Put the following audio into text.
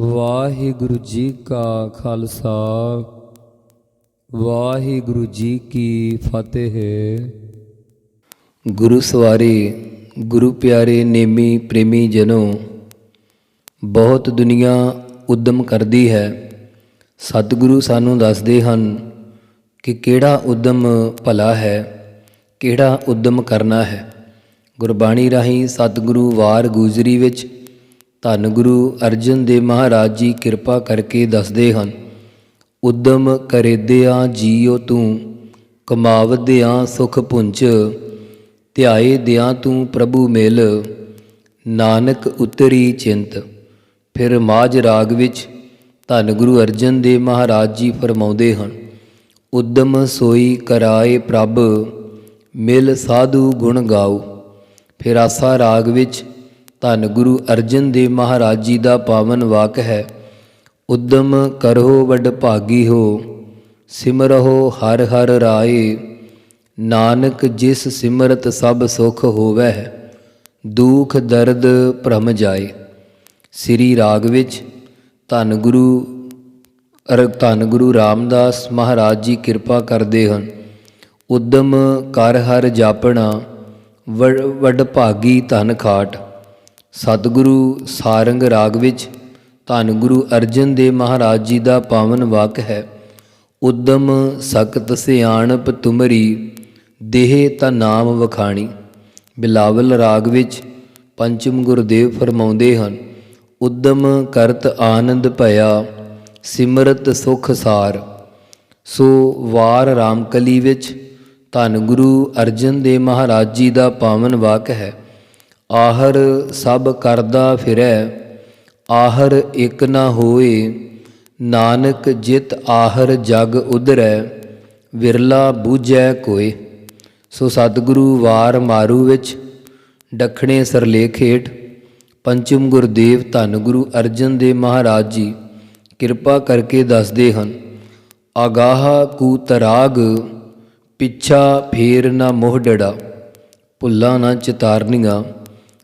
ਵਾਹਿਗੁਰੂ ਜੀ ਕਾ ਖਾਲਸਾ, ਵਾਹਿਗੁਰੂ ਜੀ ਕੀ ਫਤਿਹ। ਗੁਰੂ ਸਵਾਰੇ, ਗੁਰੂ ਪਿਆਰੇ ਨੇਮੀ ਪ੍ਰੇਮੀ ਜਨੋ, ਬਹੁਤ ਦੁਨੀਆ ਉਦਮ ਕਰਦੀ ਹੈ। ਸਤਿਗੁਰੂ ਸਾਨੂੰ ਦੱਸਦੇ ਹਨ ਕਿ ਕਿਹੜਾ ਉਦਮ ਭਲਾ ਹੈ, ਕਿਹੜਾ ਉਦਮ ਕਰਨਾ ਹੈ। ਗੁਰਬਾਣੀ ਰਾਹੀਂ ਸਤਿਗੁਰੂ ਵਾਰ ਗੁਜਰੀ ਵਿੱਚ ਧੰਨ ਗੁਰੂ ਅਰਜਨ ਦੇਵ ਮਹਾਰਾਜ ਜੀ ਕਿਰਪਾ ਕਰਕੇ ਦੱਸਦੇ ਹਨ, ਉਦਮ ਕਰੇਦਿਆਂ ਜੀਉ ਤੂੰ ਕਮਾਵਦਿਆਂ ਸੁਖ ਪੁੰਚ, ਧਿਆਏ ਦਿਆਂ ਤੂੰ ਪ੍ਰਭੂ ਮਿਲ, ਨਾਨਕ ਉਤਰੀ ਚਿੰਤ। ਫਿਰ ਮਾਝ ਰਾਗ ਵਿੱਚ ਧੰਨ ਗੁਰੂ ਅਰਜਨ ਦੇਵ ਮਹਾਰਾਜ ਜੀ ਫਰਮਾਉਂਦੇ ਹਨ, ਉਦਮ ਸੋਈ ਕਰਾਏ ਪ੍ਰਭ, ਮਿਲ ਸਾਧੂ ਗੁਣ ਗਾਓ। ਫਿਰ ਆਸਾ ਰਾਗ ਵਿੱਚ ਧੰਨ ਗੁਰੂ ਅਰਜਨ ਦੇਵ ਮਹਾਰਾਜ ਜੀ ਦਾ ਪਾਵਨ ਵਾਕ ਹੈ, ਉਦਮ ਕਰੋ ਵੱਡ ਭਾਗੀ ਹੋ, ਸਿਮਰਹੁ ਹਰ ਹਰ ਰਾਏ, ਨਾਨਕ ਜਿਸ ਸਿਮਰਤ ਸਭ ਸੁਖ ਹੋਵੈ ਦੁਖ ਦਰਦ ਭ੍ਰਮ ਜਾਏ। ਸ੍ਰੀ ਰਾਗ ਵਿੱਚ ਧੰਨ ਗੁਰੂ ਅਰ ਧੰਨ ਗੁਰੂ ਰਾਮਦਾਸ ਮਹਾਰਾਜ ਜੀ ਕਿਰਪਾ ਕਰਦੇ ਹਨ, ਉਦਮ ਕਰ ਹਰ ਜਾਪਣਾ ਵਡ ਵਡ ਭਾਗੀ ਧਨ ਖਾਟ। ਸਤਿਗੁਰੂ ਸਾਰੰਗ ਰਾਗ ਵਿੱਚ ਧੰਨ ਗੁਰੂ ਅਰਜਨ ਦੇਵ ਮਹਾਰਾਜ ਜੀ ਦਾ ਪਾਵਨ ਵਾਕ ਹੈ, ਉਦਮ ਸਖਤ ਸਿਆਣਪ ਤੁਮਰੀ, ਦੇਹ ਤਾ ਨਾਮ ਵਖਾਣੀ। ਬਿਲਾਵਲ ਰਾਗ ਵਿੱਚ ਪੰਚਮ ਗੁਰਦੇਵ ਫਰਮਾਉਂਦੇ ਹਨ, ਉਦਮ ਕਰਤ ਆਨੰਦ ਭਇਆ, ਸਿਮਰਤ ਸੁਖ ਸਾਰ। ਸੋ ਵਾਰ ਰਾਮਕਲੀ ਵਿੱਚ ਧੰਨ ਗੁਰੂ ਅਰਜਨ ਦੇਵ ਮਹਾਰਾਜ ਜੀ ਦਾ ਪਾਵਨ ਵਾਕ ਹੈ ਆਹਰ ਸਭ ਕਰਦਾ ਫਿਰੈ, ਆਹਰ ਇਕ ਨਾ ਹੋਏ ਨਾਨਕ ਜਿਤ ਆਹਰ ਜਗ ਉਧਰੈ, ਵਿਰਲਾ ਬੂਝੈ ਕੋਏ। ਸੋ ਸਤਿਗੁਰੂ ਵਾਰ ਮਾਰੂ ਵਿੱਚ, ਡਖਣੇ ਸਰਲੇਖ ਹੇਠ ਪੰਚਮ ਗੁਰਦੇਵ ਧੰਨ ਗੁਰੂ ਅਰਜਨ ਦੇਵ ਮਹਾਰਾਜ ਜੀ, ਕਿਰਪਾ ਕਰਕੇ ਦੱਸਦੇ ਹਨ, ਆਗਾਹ ਕੂ ਤਰਾਗ, ਪਿੱਛਾ ਫੇਰ ਨਾ ਮੋਹਡੜਾ ਭੁੱਲਾ ਨਾ ਚਿਤਾਰਨੀਆਂ।